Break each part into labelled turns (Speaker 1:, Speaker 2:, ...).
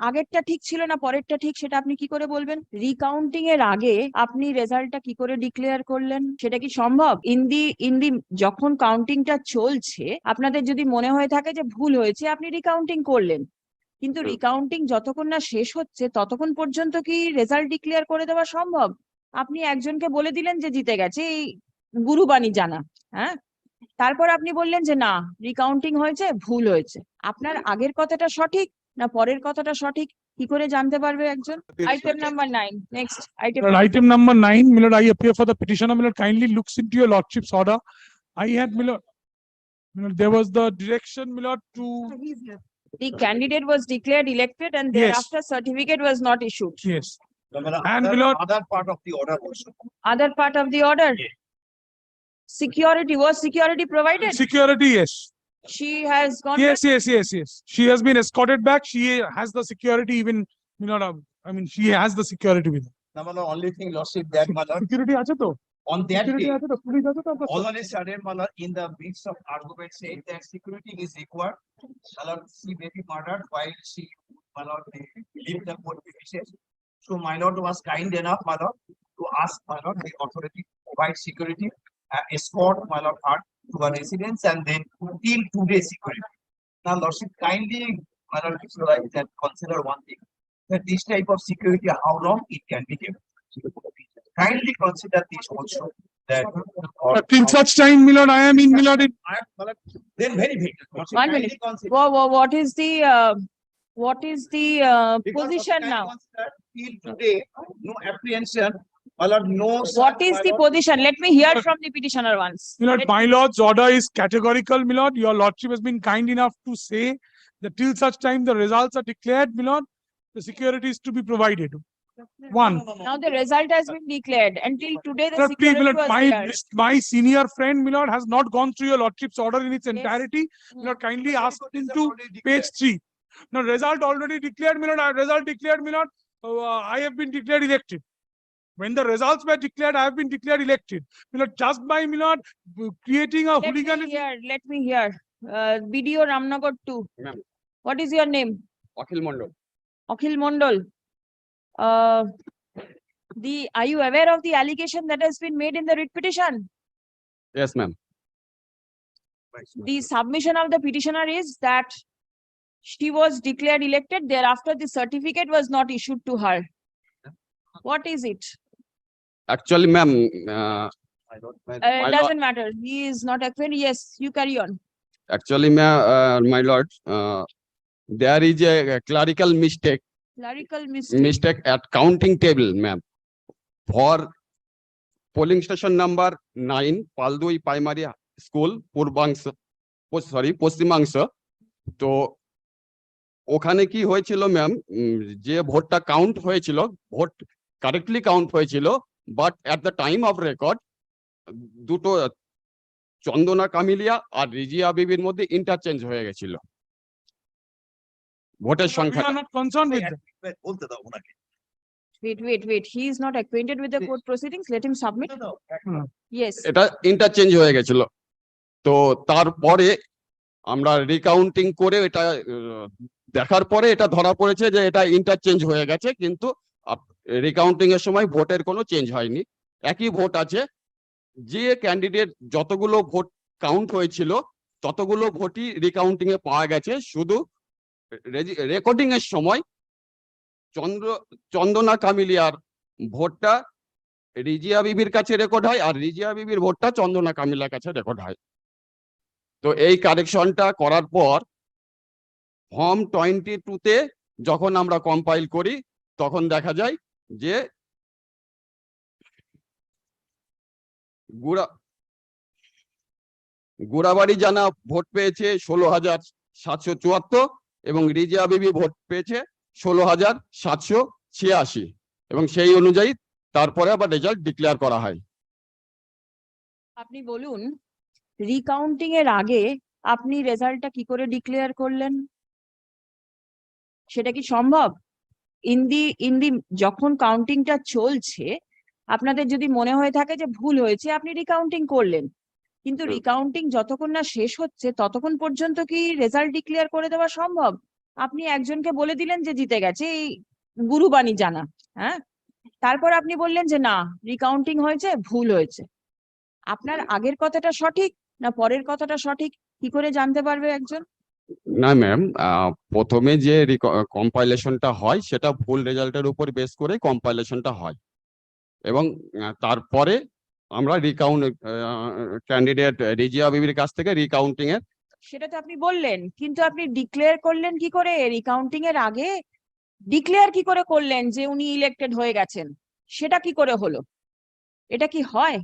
Speaker 1: আগেরটা ঠিক ছিল না পরেরটা ঠিক সেটা আপনি কি করে বলবেন? রিকাউন্টিং এর আগে আপনি রেজাল্টটা কি করে ডিক্লেয়ার করলেন? সেটা কি সম্ভব? ইন দি ইন দি যখন কাউন্টিংটা চলছে আপনাদের যদি মনে হয়ে থাকে যে ভুল হয়েছে আপনি রিকাউন্টিং করলেন। কিন্তু রিকাউন্টিং যতক্ষণ না শেষ হচ্ছে ততক্ষণ পর্যন্ত কি রেজাল্ট ডিক্লেয়ার করে দেওয়া সম্ভব? আপনি একজনকে বলে দিলেন যে জিতে গেছে এই গুরুবাণী জানা হ্যাঁ? তারপর আপনি বললেন যে না রিকাউন্টিং হয়েছে ভুল হয়েছে। আপনার আগের কথাটা সঠিক না পরের কথাটা সঠিক কি করে জানতে পারবে একজন item number nine next
Speaker 2: item item number nine, Milord, I appear for the petitioner, Milord, kindly looks into your lordship's order. I had, Milord, Milord, there was the direction, Milord, to,
Speaker 1: the candidate was declared elected and
Speaker 2: Yes.
Speaker 1: thereafter certificate was not issued
Speaker 2: yes, And
Speaker 3: other-
Speaker 2: below-
Speaker 3: Other part of the order also.
Speaker 1: other part of the order
Speaker 3: Yes.
Speaker 1: security was security provided
Speaker 2: security, yes.
Speaker 1: she has gone
Speaker 2: Yes, yes, yes, yes. She has been escorted back. She has the security even, Milord, um, I mean, she has the security with her.
Speaker 3: No, no, no, only thing lordship that my lord,
Speaker 2: Security আছে তো?
Speaker 3: on that
Speaker 2: Security
Speaker 3: day,
Speaker 2: আছে তো? Police আছে তো আপনার?
Speaker 3: all of a sudden, my lord, in the midst of argument said that security is required. My lord, she may be murdered while she, my lord, they leave the court premises. So my lord was kind enough, my lord, to ask my lord, the authority to provide security, uh, escort my lord her to a residence and then till today security. Now lordship kindly, my lord, visualize and consider one thing, that this type of security, how long it can be given. Kindly consider this also, that. or-
Speaker 2: Till such time, Milord, I am in, Milord,
Speaker 3: then very big.
Speaker 1: One minute. Wha- wha- what is the uh, what is the uh, position now
Speaker 3: consider Till today, no apprehension, my lord, no.
Speaker 1: what
Speaker 3: search, my
Speaker 1: the
Speaker 3: lord.
Speaker 1: position let me hear from the petitioner once
Speaker 2: Milord,
Speaker 1: Let-
Speaker 2: my lord's order is categorical, Milord. Your lordship has been kind enough to say that till such time the results are declared, Milord, the security is to be provided. One.
Speaker 1: now the result has been declared until today the
Speaker 2: Milord, please,
Speaker 1: security
Speaker 2: Milord,
Speaker 1: was
Speaker 2: my,
Speaker 1: there
Speaker 2: list- my senior friend, Milord, has not gone through your lordship's order in its
Speaker 1: Yes.
Speaker 2: entirety.
Speaker 1: Hmm.
Speaker 2: Milord, kindly ask
Speaker 3: Result is
Speaker 2: into
Speaker 3: already declared.
Speaker 2: page three. Now, result already declared, Milord, uh, result declared, Milord, uh, I have been declared elected. When the results were declared, I have been declared elected. You know, just by you creating a
Speaker 1: let hooligan.
Speaker 2: Me
Speaker 1: hear, let me hear. Uh, video Ramnagar 2. What is your name?
Speaker 4: Akhil Mondol.
Speaker 1: Akhil Mondol. Uh, the are you aware of the allegation that has been made in the writ petition?
Speaker 4: Yes, ma'am.
Speaker 1: The submission of the petitioner is that she was declared elected. Thereafter, the certificate was not issued to her. What is it?
Speaker 4: Actually ma'am
Speaker 3: My lord, my-
Speaker 1: Uh,
Speaker 4: My
Speaker 1: it
Speaker 4: lord-
Speaker 1: doesn't matter. He is not acquainted. Yes, you carry on.
Speaker 4: actually ma'am, uh, my lord, uh, there is a clerical mistake,
Speaker 1: Clerical mistake.
Speaker 4: mistake at counting table, ma'am. For polling station number nine, Paldui Primary School, পূর্বাংশ, sorry পশ্চিমাংশ। তো ওখানে কি হয়েছিল ma'am যে ভোটটা count হয়েছিল vote correctly count হয়েছিল but at the time of record দুটো চন্দনা কামিলিয়া আর রিজিয়া বিবির মধ্যে ইন্টারচেঞ্জ হয়ে গেছিল ভোটের
Speaker 2: We
Speaker 4: সংখ্যা
Speaker 2: are not concerned with that.
Speaker 3: Wait, বলতে দাও ওনাকে।
Speaker 1: Wait, wait, wait. He is not acquainted with the court proceedings. Let him submit. Yes.
Speaker 4: এটা ইন্টারচেঞ্জ হয়ে গেছিল তো তারপরে আমরা রিকাউন্টিং করে এটা দেখার পরে এটা ধরা পড়েছে যে এটা ইন্টারচেঞ্জ হয়ে গেছে কিন্তু রিকাউন্টিং এর সময় ভোটের কোনো চেঞ্জ হয়নি। একই ভোট আছে। যে ক্যান্ডিডেট যতগুলো ভোট কাউন্ট হয়েছিল, ততগুলো ভোটই রিকাউন্টিং এ পাওয়া গেছে। শুধু রেকর্ডিং এর সময় চন্দ্র, চন্দনা কামিলিয়ার ভোটটা রিজিয়া বিবির কাছে রেকর্ড হয় আর রিজিয়া বিবির ভোটটা চন্দনা কামিলার কাছে রেকর্ড হয়। তো এই কারেকশনটা করার পর ফর্ম টোয়েন্টি টুতে যখন আমরা কম্পাইল করি তখন দেখা যায় যে গুড়া গুড়াবাড়ি জানা ভোট পেয়েছে ষোলো হাজার সাতশো চুয়াত্তর এবং রিজিয়া বিবি ভোট পেয়েছে ষোলো হাজার সাতশো ছিয়াশি এবং সেই অনুযায়ী তারপরে আবার রেজাল্ট ডিক্লেয়ার করা হয়।
Speaker 1: আপনি বলুন রিকাউন্টিং এর আগে আপনি রেজাল্টটা কি করে ডিক্লেয়ার করলেন? সেটা কি সম্ভব? ইন দি ইন দি যখন কাউন্টিংটা চলছে আপনাদের যদি মনে হয়ে থাকে যে ভুল হয়েছে আপনি রিকাউন্টিং করলেন। কিন্তু রিকাউন্টিং যতক্ষণ না শেষ হচ্ছে ততক্ষণ পর্যন্ত কি রেজাল্ট ডিক্লেয়ার করে দেওয়া সম্ভব? আপনি একজনকে বলে দিলেন যে জিতে গেছে এই গুরুবাণী জানা হ্যাঁ? তারপর আপনি বললেন যে না রিকাউন্টিং হয়েছে ভুল হয়েছে। আপনার আগের কথাটা সঠিক না পরের কথাটা সঠিক কি করে জানতে পারবে একজন?
Speaker 4: না ম্যাম প্রথমে যে কম্পাইলেশনটা হয় সেটা ভুল রেজাল্টের উপর বেস করে কম্পাইলেশনটা হয়। এবং তারপরে আমরা রিকাউন্ট ক্যান্ডিডেট রিজিয়া বিবির কাছ থেকে রিকাউন্টিং এর
Speaker 1: সেটা তো আপনি বললেন কিন্তু আপনি ডিক্লেয়ার করলেন কি করে? রিকাউন্টিং এর আগে ডিক্লেয়ার কি করে করলেন যে উনি ইলেক্টেড হয়ে গেছেন? সেটা কি করে হলো? এটা কি হয়?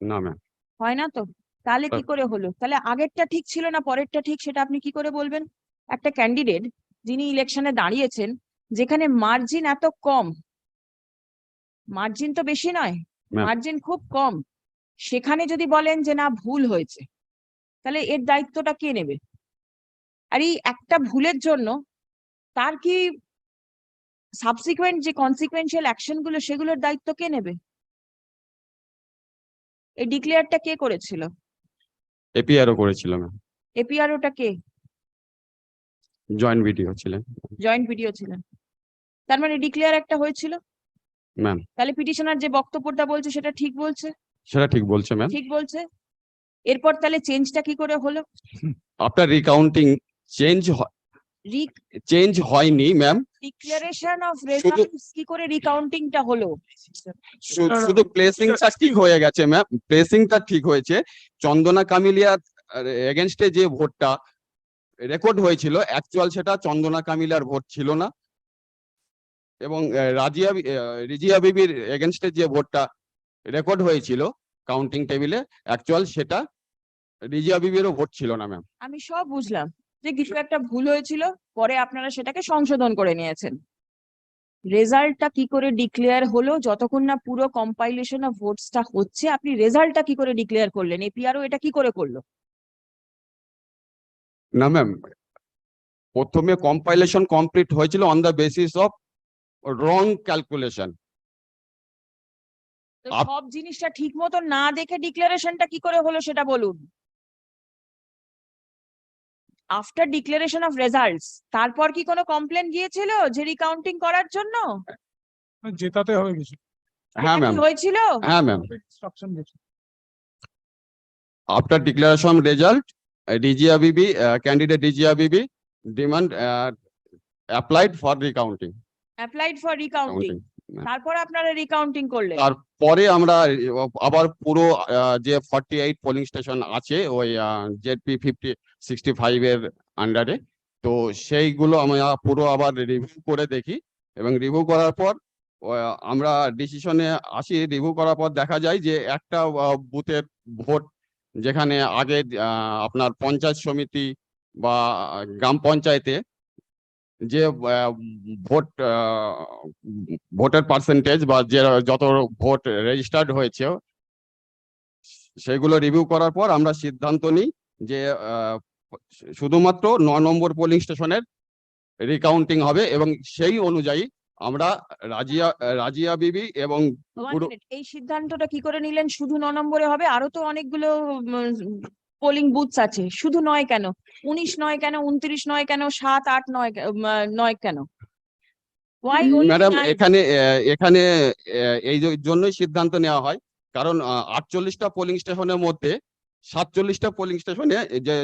Speaker 4: না ম্যাম
Speaker 1: হয় না তো? তাহলে কি করে হলো? তাহলে আগেরটা ঠিক ছিল না পরেরটা ঠিক সেটা আপনি কি করে বলবেন? একটা ক্যান্ডিডেট যিনি ইলেকশনে দাঁড়িয়েছেন যেখানে মার্জিন এত কম মার্জিন তো বেশি নয় মার্জিন খুব কম সেখানে যদি বলেন যে না ভুল হয়েছে তাহলে এর দায়িত্বটা কে নেবে? আর এই একটা ভুলের জন্য তার কি সাবসিকুয়েন্ট যে কনসিকুয়েন্সিয়াল অ্যাকশনগুলো সেগুলোর দায়িত্ব কে নেবে? এই ডিক্লেয়ারটা কে করেছিল?
Speaker 4: এপিআরও করেছিল ম্যাম
Speaker 1: এপিআরওটা কে?
Speaker 4: জয়েন্ট ভিডিও ছিলেন।
Speaker 1: জয়েন্ট ভিডিও ছিলেন। তার মানে ডিক্লেয়ার একটা হয়েছিল?
Speaker 4: ম্যাম
Speaker 1: তাহলে পিটিশনার যে বক্তব্যটা বলছে সেটা ঠিক বলছে?
Speaker 4: সেটা ঠিক বলছে ম্যাম
Speaker 1: ঠিক বলছে? এরপর তাহলে চেঞ্জটা কি করে হলো?
Speaker 4: আফটার রিকাউন্টিং চেঞ্জ চেঞ্জ হয়নি ম্যাম
Speaker 1: ডিক্লারেশন অফ রেজাল্টস কি করে রিকাউন্টিংটা হলো?
Speaker 4: শুধু প্লেসিংটা ঠিক হয়ে গেছে ম্যাম প্লেসিংটা ঠিক হয়েছে। চন্দনা কামিলিয়ার এগেনস্টে যে ভোটটা রেকর্ড হয়েছিল অ্যাকচুয়াল সেটা চন্দনা কামিলিয়ার ভোট ছিল না। এবং রাজিয়া রিজিয়া বিবির এগেনস্টে যে ভোটটা রেকর্ড হয়েছিল কাউন্টিং টেবিলে অ্যাকচুয়াল সেটা রিজিয়া বিবিরও ভোট ছিল না ম্যাম
Speaker 1: আমি সব বুঝলাম। যে কিছু একটা ভুল হয়েছিল পরে আপনারা সেটাকে সংশোধন করে নিয়েছেন। রেজাল্টটা কি করে ডিক্লেয়ার হলো? যতক্ষণ না পুরো কম্পাইলেশন অফ ভোটসটা হচ্ছে আপনি রেজাল্টটা কি করে ডিক্লেয়ার করলেন? এপিআরও এটা কি করে করল?
Speaker 4: না ম্যাম প্রথমে কম্পাইলেশন কমপ্লিট হয়েছিল on the basis of
Speaker 1: wrong
Speaker 4: calculation
Speaker 1: সব জিনিসটা ঠিক মতো না দেখে ডিক্লারেশনটা কি করে হলো সেটা বলুন। আফটার ডিক্লারেশন অফ রেজাল্টস তারপর কি কোনো কমপ্লেন গিয়েছিল যে রিকাউন্টিং করার জন্য?
Speaker 2: জেতাতে হবে কিছু।
Speaker 4: হ্যাঁ ম্যাম
Speaker 1: হয়েছিল?
Speaker 4: হ্যাঁ ম্যাম
Speaker 2: ইনস্ট্রাকশন গেছে।
Speaker 4: After declaration result, DGA BB, uh, candidate DGA BB demand uh, applied for recounting.
Speaker 1: Applied for
Speaker 4: recounting.
Speaker 1: তারপর আপনারা রিকাউন্টিং করলেন।
Speaker 4: তারপরে আমরা আবার পুরো যে ফর্টি এইট পোলিং স্টেশন আছে ওই জেডপি ফিফটি সিক্সটি ফাইভ এর আন্ডারে তো সেইগুলো আমরা পুরো আবার রিভিউ করে দেখি এবং রিভিউ করার পর আমরা ডিসিশনে আসি রিভিউ করার পর দেখা যায় যে একটা বুথের ভোট যেখানে আগে আপনার পঞ্চায়েত সমিতি বা গ্রাম পঞ্চায়েতে যে ভোট ভোটের পার্সেন্টেজ বা যে যত ভোট রেজিস্টার্ড হয়েছে সেগুলো রিভিউ করার পর আমরা সিদ্ধান্ত নিই যে শুধুমাত্র ন নম্বর পোলিং স্টেশনের রিকাউন্টিং হবে এবং সেই অনুযায়ী আমরা রাজিয়া রাজিয়া বিবি এবং
Speaker 1: এই সিদ্ধান্তটা কি করে নিলেন? শুধু ন নম্বরে হবে? আরও তো অনেকগুলো পোলিং বুথস আছে। শুধু নয় কেন? উনিশ নয় কেন? উনত্রিশ নয় কেন? সাত আট নয় নয় কেন?
Speaker 4: ম্যাডাম এখানে এখানে এই জন্যই সিদ্ধান্ত নেওয়া হয়। কারণ আটচল্লিশটা পোলিং স্টেশনের মধ্যে সাতচল্লিশটা পোলিং স্টেশনে যে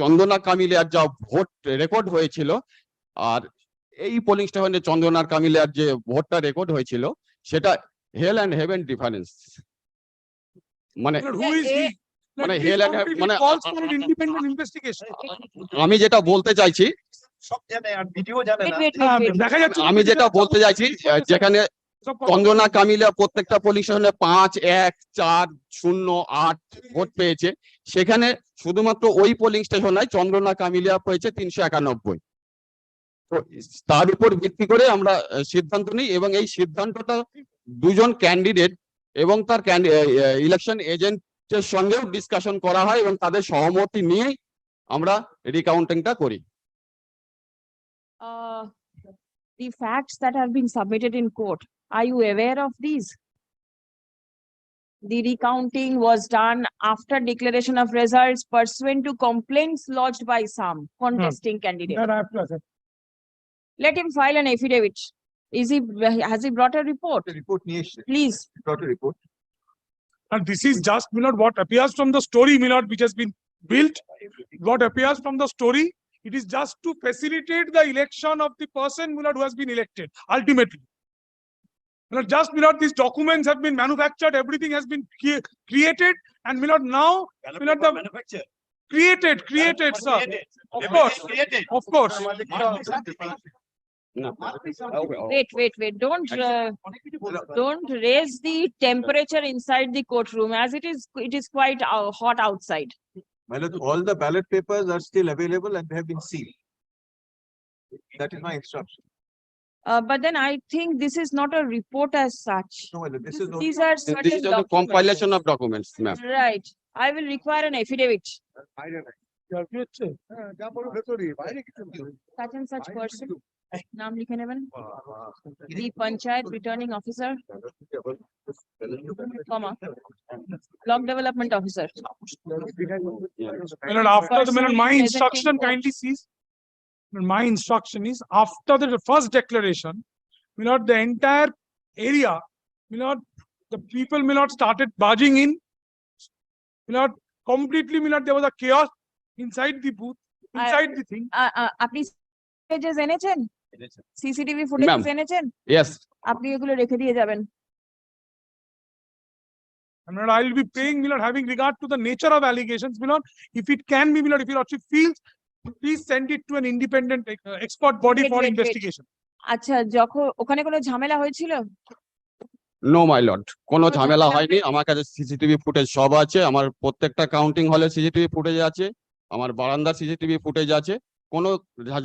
Speaker 4: চন্দনা কামিলিয়ার যা ভোট রেকর্ড হয়েছিল আর এই পোলিং স্টেশনে চন্দনার কামিলিয়ার যে ভোটটা রেকর্ড হয়েছিল সেটা হেল অ্যান্ড হেভেন ডিফারেন্স মানে? মানে মানে
Speaker 2: for an
Speaker 4: আ- আমি যেটা বলতে চাইছি
Speaker 3: সব জানে আর ভিডিও জানে না.
Speaker 2: দেখা যাচ্ছে
Speaker 4: আমি যেটা বলতে চাইছি যেখানে চন্দনা কামিলা প্রত্যেকটা পোলিং স্টেশনে পাঁচ এক চার শূন্য আট ভোট পেয়েছে। সেখানে শুধুমাত্র ওই পোলিং স্টেশন নয় চন্দ্রনা কামিলিয়া পেয়েছে তিনশো একানব্বই। তো তার উপর ভিত্তি করে আমরা সিদ্ধান্ত নিই এবং এই সিদ্ধান্তটা দুজন ক্যান্ডিডেট এবং তার ইলেকশন এজেন্টের সঙ্গেও ডিসকাশন করা হয় এবং তাদের সহমতি নিয়েই আমরা রিকাউন্টিংটা করি
Speaker 1: Uh, the facts that have been submitted in court, are you aware of these? The recounting was done after declaration of results pursuant to complaints lodged by some contesting candidate.
Speaker 2: That I have.
Speaker 1: Let him file an affidavit. Is he, has he brought a report?
Speaker 5: The report নিয়ে এসছে,
Speaker 1: Please,
Speaker 5: brought a report.
Speaker 2: And this is just, my lord, what appears from the story, my lord, which has been built. What appears from the story, it is just to facilitate the election of the person, my lord, who has been elected, ultimately. My lord, just, my lord, these documents have been manufactured, everything has been crea- created, and my lord, now not the-
Speaker 3: manufacture.
Speaker 2: created, created, sir.
Speaker 3: Created.
Speaker 2: Of course,
Speaker 3: Created.
Speaker 2: of course.
Speaker 4: No.
Speaker 1: Wait, wait, wait. Don't uh, don't raise the temperature inside the courtroom as it is it is quite uh, hot outside.
Speaker 5: My lord, all the ballot papers are still available and they have been sealed. That is my instruction.
Speaker 1: Uh, but then I think this is not a report as such.
Speaker 5: No, this is not.
Speaker 1: These are
Speaker 4: This is a compilation of documents, ma'am.
Speaker 1: Right. I will require an affidavit. Such and such person. নাম লিখে নেবেন, the panchayat returning officer, comma, block development officer.
Speaker 2: My lord, after the, my lord, my
Speaker 1: Personally
Speaker 2: instruction
Speaker 1: presenting
Speaker 2: kindly sees. My instruction is after the first declaration, my lord, the entire area, my lord, the people, my lord, started barging in. My lord, completely, my lord, there was a chaos inside the booth,
Speaker 1: I-
Speaker 2: inside the thing.
Speaker 1: আ- আ- আপনি footages এনেছেন? CCTV footages এনেছেন?
Speaker 4: Yes,
Speaker 1: আপনি এগুলো রেখে দিয়ে যাবেন।
Speaker 2: And I will be paying, my lord, having regard to the nature of allegations, my lord, if it can be, my lord, if your lordship feels, please send it to an independent uh, expert body
Speaker 1: Wait,
Speaker 2: for
Speaker 1: wait,
Speaker 2: investigation.
Speaker 1: আচ্ছা, যখন ওখানে কোনো ঝামেলা হয়েছিল?
Speaker 4: no, my lord. কোনো ঝামেলা হয়নি। আমার কাছে সিসিটিভি ফুটেজ সব আছে। আমার প্রত্যেকটা কাউন্টিং হলে সিসিটিভি ফুটেজ আছে। আমার বারান্দার সিসিটিভি ফুটেজ আছে। কোনো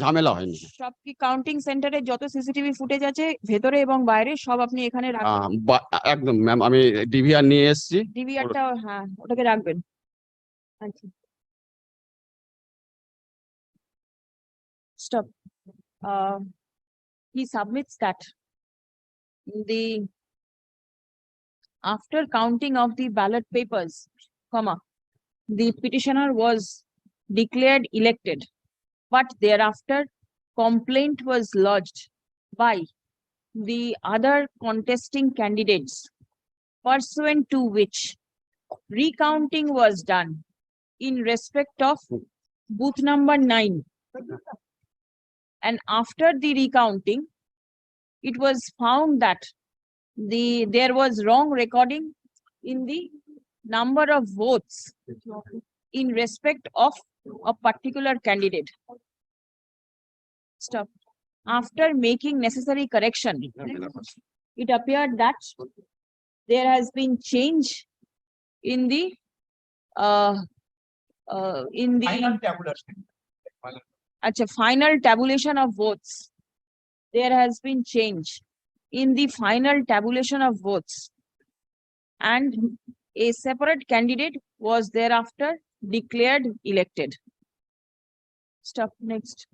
Speaker 4: ঝামেলা হয়নি।
Speaker 1: সব কি কাউন্টিং সেন্টারে যত সিসিটিভি ফুটেজ আছে ভেতরে এবং বাইরে সব আপনি এখানে রাখবেন?
Speaker 4: একদম ম্যাম আমি ডিভিআর নিয়ে এসেছি।
Speaker 1: ডিভিআরটা হ্যাঁ ওটাকে রাখবেন আচ্ছা stop uh he submits that the after counting of the ballot papers comma the petitioner was declared elected but thereafter complaint was lodged by the other contesting candidates pursuant to which recounting was done in respect of booth number nine. And after the recounting, it was found that the, there was wrong recording in the number of votes in respect of a particular candidate. Stop. After making necessary correction, it appeared that there has been change in the uh, uh, in the
Speaker 3: Final tabulation.
Speaker 1: acha, final tabulation of votes. There has been change in the final tabulation of votes. And a separate candidate was thereafter declared elected. Stop next.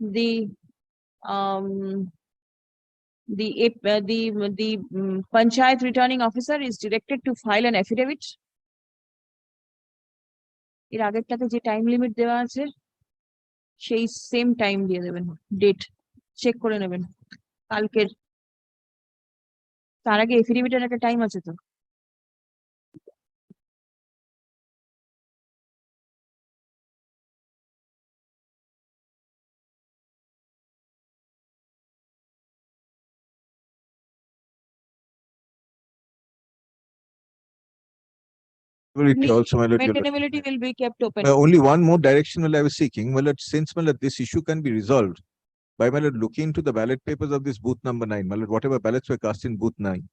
Speaker 1: The um the uh, the the mm, panchayat returning officer is directed to file an affidavit. এর আগেরটাতে যে time limit দেওয়া আছে সেই same time দিয়ে দেবেন date check করে নেবেন কালকের তার আগে এফিডেভিটের একটা টাইম আছে তো
Speaker 5: Ability
Speaker 1: Maintain-
Speaker 5: Also, my lord,
Speaker 1: maintainability will be kept open.
Speaker 5: Uh, only one more direction will I was seeking, my lord, since my lord, this issue can be resolved by my lord looking into the ballot papers of this booth number nine, my lord, whatever ballots were cast in booth nine.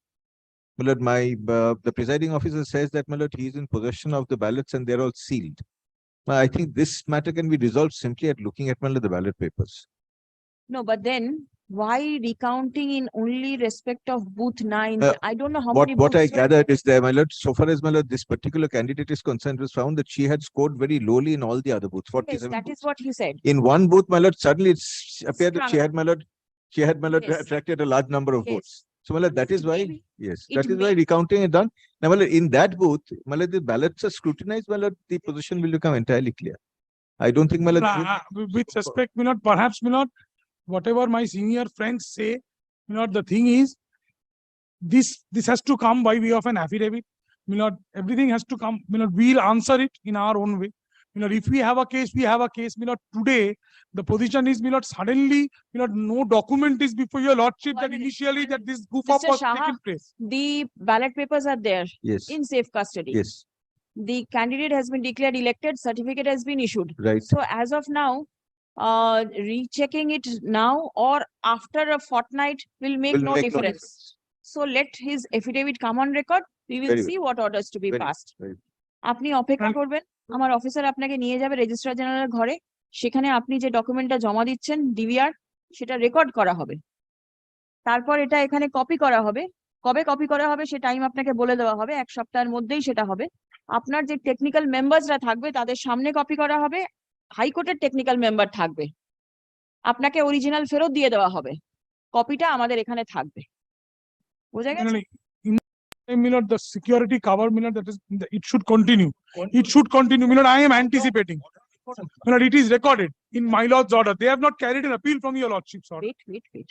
Speaker 5: My lord, my, uh, the presiding officer says that, my lord, he is in possession of the ballots and they're all sealed. I think this matter can be resolved simply at looking at, my lord, the ballot papers.
Speaker 1: No, but then why recounting in only respect of booth nine?
Speaker 5: Uh,
Speaker 1: I don't know how
Speaker 5: What,
Speaker 1: many.
Speaker 5: what I gathered is there, my lord, so far as my lord, this particular candidate is concerned, was found that she had scored very lowly in all the other booths,
Speaker 1: Yes,
Speaker 5: forty-seven
Speaker 1: that is
Speaker 5: booths.
Speaker 1: what he said.
Speaker 5: In one booth, my lord, suddenly it's appeared that she had, my lord, she had, my lord,
Speaker 1: Yes.
Speaker 5: attracted a large number of
Speaker 1: Yes.
Speaker 5: votes. So my lord, that is why, yes,
Speaker 1: It
Speaker 5: that is why recounting is done. Now, my lord, in that booth, my lord, the ballots are scrutinized, my lord, the position will become entirely clear. I don't think, my lord.
Speaker 2: Nah,
Speaker 5: would-
Speaker 2: uh, With respect, my lord, perhaps, my lord, whatever my senior friends say, you know the thing is, this, this has to come by way of an affidavit. you know everything has to come, you know we'll answer it in our own way. you know if we have a case, we have a case, you know today, the position is, my lord, suddenly, you know no document is before your lordship
Speaker 1: One
Speaker 2: that
Speaker 1: minute,
Speaker 2: initially that this goof up
Speaker 1: Mr.
Speaker 2: was
Speaker 1: Shah,
Speaker 2: taking place.
Speaker 1: The ballot papers are there
Speaker 5: Yes,
Speaker 1: in safe custody.
Speaker 5: yes,
Speaker 1: The candidate has been declared elected, certificate has been issued.
Speaker 5: right.
Speaker 1: So as of now, uh, rechecking it now or after a fortnight will make
Speaker 5: Will
Speaker 1: no
Speaker 5: make no
Speaker 1: difference. So let his affidavit come on record. We will
Speaker 5: Very good.
Speaker 1: see what orders to be
Speaker 5: Very
Speaker 1: passed. আপনি অপেক্ষা করবেন আমার officer আপনাকে নিয়ে যাবে registrar general ঘরে সেখানে আপনি যে ডকুমেন্টটা জমা দিচ্ছেন ডিভিআর সেটা রেকর্ড করা হবে তারপর এটা এখানে কপি করা হবে কবে কপি করা হবে সে টাইম আপনাকে বলে দেওয়া হবে এক সপ্তাহের মধ্যেই সেটা হবে আপনার যে টেকনিক্যাল মেম্বারসরা থাকবে তাদের সামনে কপি করা হবে হাইকোর্টের টেকনিক্যাল মেম্বার থাকবে আপনাকে অরিজিনাল ফেরত দিয়ে দেওয়া হবে কপিটা আমাদের এখানে থাকবে বোঝা গেছে
Speaker 2: lord, the security cover, my that is, it should continue. It should continue. My I am anticipating. My it is recorded in my lord's order. They have not carried an appeal from your lordship's order.
Speaker 1: wait wait wait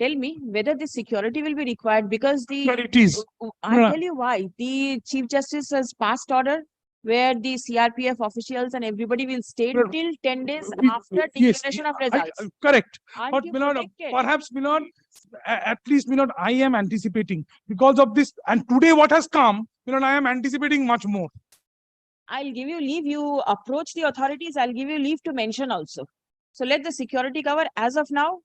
Speaker 1: tell me whether the security will be required because the
Speaker 2: But it is.
Speaker 1: Oh, tell you why. The chief justice has passed order where the CRPF officials and everybody will stay
Speaker 2: Well,
Speaker 1: till ten days
Speaker 2: we-
Speaker 1: after
Speaker 2: yes,
Speaker 1: declaration of
Speaker 2: I-
Speaker 1: results.
Speaker 2: I- Correct.
Speaker 1: Aren't
Speaker 2: But
Speaker 1: you
Speaker 2: my lord,
Speaker 1: protected?
Speaker 2: perhaps, a- at least, lord, I am anticipating because of this. And today what has come, lord, I am anticipating much more.
Speaker 1: I'll give you leave, you approach the authorities, I'll give you leave to mention also. So let the security cover as of now,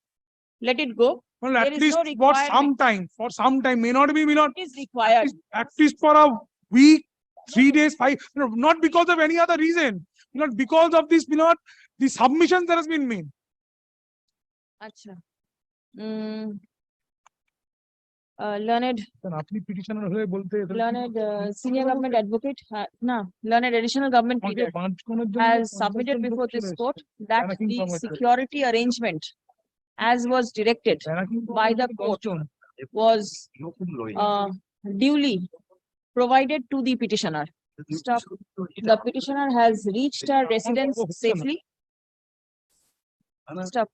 Speaker 1: let it go.
Speaker 2: Well, at
Speaker 1: is
Speaker 2: least
Speaker 1: no
Speaker 2: for some time, for some time, may not be, my lord,
Speaker 1: It is required.
Speaker 2: at least for a week, three days, five, you know, not because of any other reason. You know, because of this, you know, the submissions that has been made.
Speaker 1: Achha. Mm. Uh, learned learned uh, senior government advocate uh, learned additional government
Speaker 2: leader
Speaker 1: has submitted before this court that the security arrangement as was directed by the court was uh, duly provided to the petitioner. Stop. The petitioner has reached her residence safely. Stop.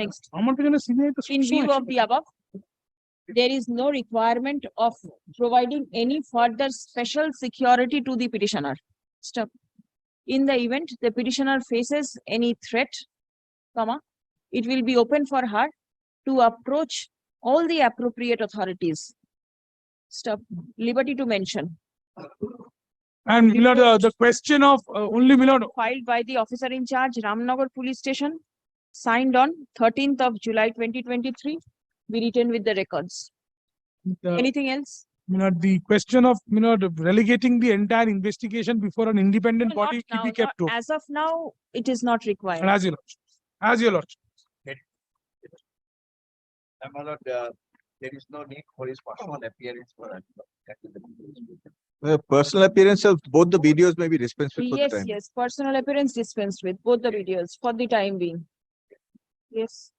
Speaker 1: Next.
Speaker 2: আমার পেছনে senior তো
Speaker 1: In view
Speaker 2: সবসময়
Speaker 1: of the above, there is no requirement of providing any further special security to the petitioner. Stop. In the event the petitioner faces any threat, comma, it will be open for her to approach all the appropriate authorities. Stop. Liberty to mention.
Speaker 2: And you know, the, the question of uh, only, you know,
Speaker 1: Filed by the officer in charge, Ramnagar Police Station, signed on thirteenth of July twenty twenty-three, be written with the records.
Speaker 2: the-
Speaker 1: Anything else?
Speaker 2: you know, the question of, you know, the relegating the entire investigation before an independent
Speaker 1: No, not
Speaker 2: body to
Speaker 1: now,
Speaker 2: be kept
Speaker 1: not-
Speaker 2: to.
Speaker 1: As of now, it is not required.
Speaker 2: As your lordship, as your lordship.
Speaker 3: My lord, uh, there is no need for his personal appearance for that. That is the-
Speaker 5: Uh, personal appearance of both the videos may be dispensed with for the
Speaker 1: Yes,
Speaker 5: time.
Speaker 1: yes, personal appearance dispensed with both the videos for the time being. Yes.